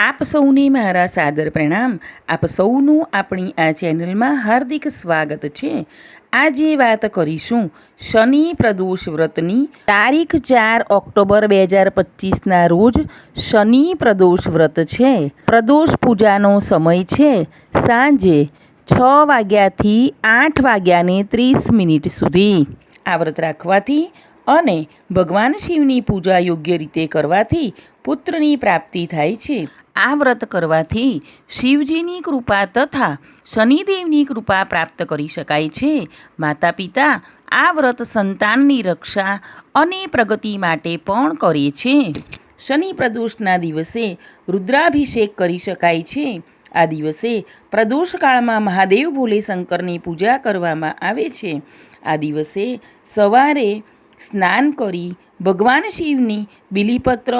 આપ સૌને મારા સાદર પ્રણામ. આપ સૌનું આપણી આ ચેનલમાં હાર્દિક સ્વાગત છે. આજે વાત કરીશું શનિ પ્રદોષ વ્રતની. તારીખ ચાર ઓક્ટોબર બે હજાર પચીસના રોજ શનિ પ્રદોષ વ્રત છે. પ્રદોષ પૂજાનો સમય છે સાંજે છ વાગ્યાથી આઠ વાગ્યાને ત્રીસ મિનિટ સુધી. આ વ્રત રાખવાથી અને ભગવાન શિવની પૂજા યોગ્ય રીતે કરવાથી પુત્રની પ્રાપ્તિ થાય છે. આ વ્રત કરવાથી શિવજીની કૃપા તથા શનિદેવની કૃપા પ્રાપ્ત કરી શકાય છે. માતા પિતા આ વ્રત સંતાનની રક્ષા અને પ્રગતિ માટે પણ કરે છે. શનિ પ્રદોષના દિવસે રુદ્રાભિષેક કરી શકાય છે. આ દિવસે પ્રદોષકાળમાં મહાદેવ ભોલે શંકરની પૂજા કરવામાં આવે છે. આ દિવસે સવારે સ્નાન કરી ભગવાન શિવની બિલીપત્ર,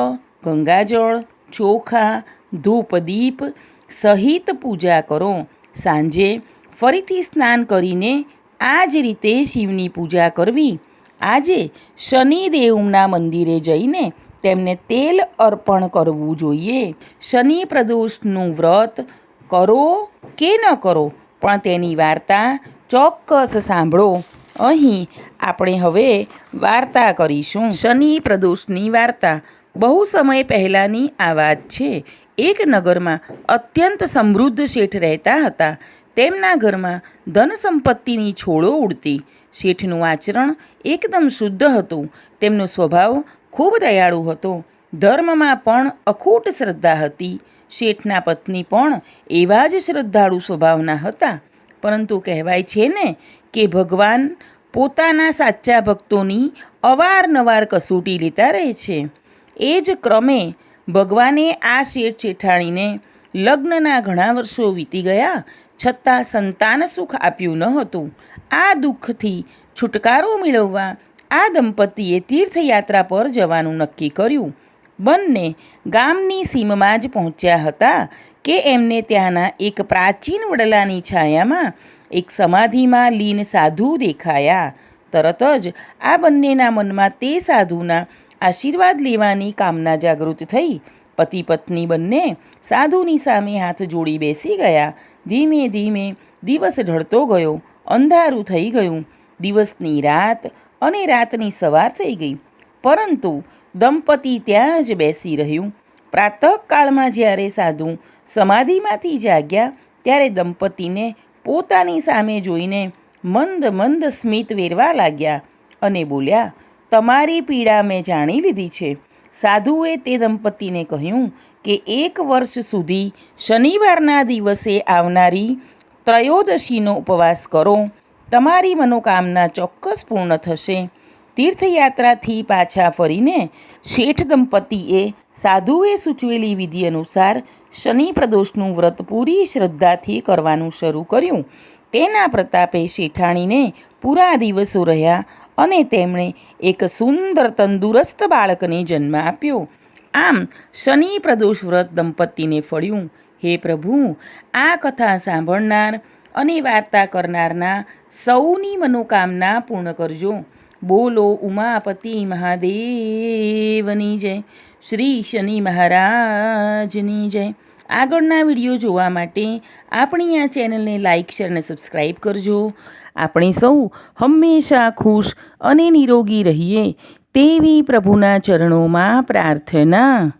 ગંગાજળ, ચોખા ધૂપ દીપ સહિત પૂજા કરો. સાંજે ફરીથી સ્નાન કરીને આ જ રીતે શિવની પૂજા કરવી. આજે શનિદેવના મંદિરે જઈને તેમને તેલ અર્પણ કરવું જોઈએ. શનિ પ્રદોષનું વ્રત કરો કે ન કરો, પણ તેની વાર્તા ચોક્કસ સાંભળો. અહીં આપણે હવે વાર્તા કરીશું. શનિ પ્રદોષની વાર્તા. બહુ સમય પહેલાંની આ વાત છે. એક નગરમાં અત્યંત સમૃદ્ધ શેઠ રહેતા હતા. તેમના ઘરમાં ધન સંપત્તિની છોડો ઉડતી. શેઠનું આચરણ એકદમ શુદ્ધ હતું. તેમનો સ્વભાવ ખૂબ દયાળુ હતો. ધર્મમાં પણ અખૂટ શ્રદ્ધા હતી. શેઠના પત્ની પણ એવા જ શ્રદ્ધાળુ સ્વભાવના હતા. પરંતુ કહેવાય છે ને કે ભગવાન પોતાના સાચા ભક્તોની અવારનવાર કસોટી લેતા રહે છે. એ જ ક્રમે ભગવાને આ શેઠ જેઠાણીને લગ્નના ઘણા વર્ષો વીતી ગયા, છતાં સંતાન સુખ આપ્યું ન હતું. આ દુઃખથી છુટકારો મેળવવા આ દંપતીએ તીર્થયાત્રા પર જવાનું નક્કી કર્યું. બંને ગામની સીમમાં જ પહોંચ્યા હતા કે એમને ત્યાંના એક પ્રાચીન વડલાની છાયામાં એક સમાધિમાં લીન સાધુ દેખાયા. તરત જ આ બંનેના મનમાં તે સાધુના આશીર્વાદ લેવાની કામના જાગૃત થઈ. પતિ પત્ની બંને સાધુની સામે હાથ જોડી બેસી ગયા. ધીમે ધીમે દિવસ ઢળતો ગયો. અંધારું થઈ ગયું. દિવસની રાત અને રાતની સવાર થઈ ગઈ. પરંતુ દંપતી ત્યાં જ બેસી રહ્યું. પ્રાતઃકાળમાં જ્યારે સાધુ સમાધિમાંથી જાગ્યા, ત્યારે દંપતીને પોતાની સામે જોઈને મંદ મંદ સ્મિત વેરવા લાગ્યા અને બોલ્યા તમારી પીડા મેં જાણી લીધી છે. સાધુએ તે દંપતીને કહ્યું કે એક વર્ષ સુધી શનિવારના દિવસે આવનારી ત્રયોદશીનો ઉપવાસ કરો. તમારી મનોકામના ચોક્કસ પૂર્ણ થશે. તીર્થયાત્રાથી પાછા ફરીને શેઠ દંપતીએ સાધુએ સૂચવેલી વિધિ અનુસાર શનિ પ્રદોષનું વ્રત પૂરી શ્રદ્ધાથી કરવાનું શરૂ કર્યું. તેના પ્રતાપે શેઠાણીને પૂરા દિવસો રહ્યા અને તેમણે એક સુંદર તંદુરસ્ત બાળકને જન્મ આપ્યો. આમ શનિ પ્રદોષ વ્રત દંપતીને ફળ્યું. હે પ્રભુ, આ કથા સાંભળનાર અને વાર્તા કરનારના સૌની મનોકામના પૂર્ણ કરજો. બોલો ઉમાપતિ મહાદેવની જય. શ્રી શનિ મહારાજની જય. આગળના વીડિયો જોવા માટે આપણી આ ચેનલને લાઇક, શેર અને સબસ્ક્રાઈબ કરજો. આપણે સૌ હંમેશા ખુશ અને નિરોગી રહીએ તેવી પ્રભુના ચરણોમાં પ્રાર્થના